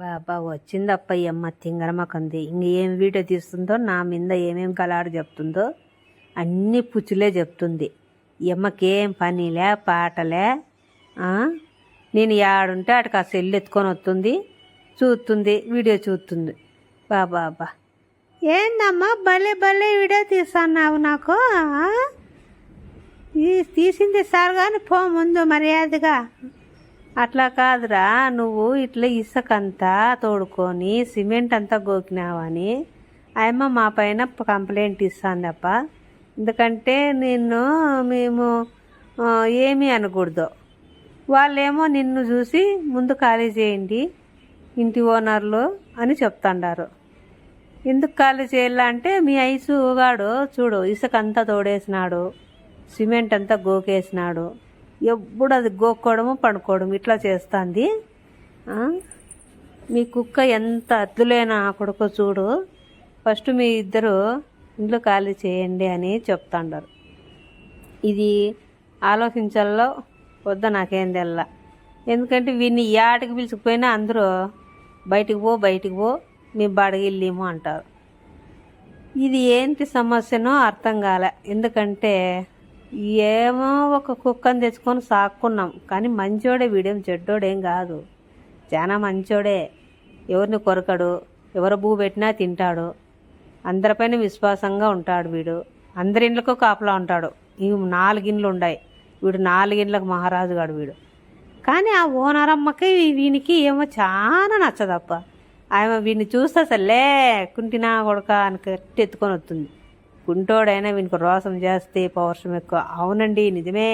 బాబా వచ్చిందప్ప అప్పయ్యమ్మ అమ్మ తింగరమకంది. ఇంక ఏం వీడియో తీస్తుందో నా మీద ఏమేం కలాడు చెప్తుందో అన్ని పుచ్చులే చెప్తుంది. ఈ ఏం పనిలే పాటలే నేను యాడుంటే అటు ఆ సెల్ ఎత్తుకొని వస్తుంది చూస్తుంది వీడియో చూస్తుంది. బాబా ఏందమ్మా భలే భలే వీడియో తీస్తున్నావు నాకు తీసింది సార్ కానీ పో ముందు మర్యాదగా. అట్లా కాదురా నువ్వు ఇట్లా ఇసుకంతా తోడుకొని సిమెంట్ అంతా గోకినావని ఆయమ్మ మా పైన కంప్లైంట్ ఇస్తాందప్ప. ఎందుకంటే నిన్ను మేము ఏమీ అనకూడదు. వాళ్ళేమో నిన్ను చూసి ముందు ఖాళీ చేయండి ఇంటి ఓనర్లు అని చెప్తాండారు. ఎందుకు ఖాళీ చేయాలంటే మీ ఐసు గాడు చూడు ఇసుకంతా తోడేసినాడు సిమెంట్ అంతా గోకేసినాడు. ఎప్పుడు అది గోక్కోవడము పడుకోవడం ఇట్లా చేస్తుంది. మీ కుక్క ఎంత అద్దులేనా కొడుకు చూడు. ఫస్ట్ మీ ఇద్దరు ఇంట్లో ఖాళీ చేయండి అని చెప్తాండారు. ఇది ఆలోచించాలో వద్ద నాకేం తెల్ల. ఎందుకంటే వీడిని యాటికి పిలుచుకుపోయినా అందరూ బయటికి పో బయటికి పో మేము బడగిల్లేము అంటారు. ఇది ఏంటి సమస్యనో అర్థం కాలే. ఎందుకంటే ఏమో ఒక కుక్కని తెచ్చుకొని సాక్కున్నాం. కానీ మంచోడే వీడేం చెడ్డోడేం కాదు. చాలా మంచోడే. ఎవరిని కొరకడు. ఎవరు భూ పెట్టినా తింటాడు. అందరిపైన విశ్వాసంగా ఉంటాడు వీడు. అందరి ఇండ్లకు కాపలా ఉంటాడు. ఇవి నాలుగిండ్లు ఉన్నాయి వీడు నాలుగిండ్లకు మహారాజు గాడు వీడు. కానీ ఆ ఓనరమ్మకి వీనికి ఏమో చాలా నచ్చదప్ప. ఆమె వీడిని చూస్తే అసలే కుంటినా కొడక అని కట్టి ఎత్తుకొని వస్తుంది. కుంటోడైనా వీనికి రోసం చేస్తే పౌరుషం ఎక్కువ అవునండి నిజమే.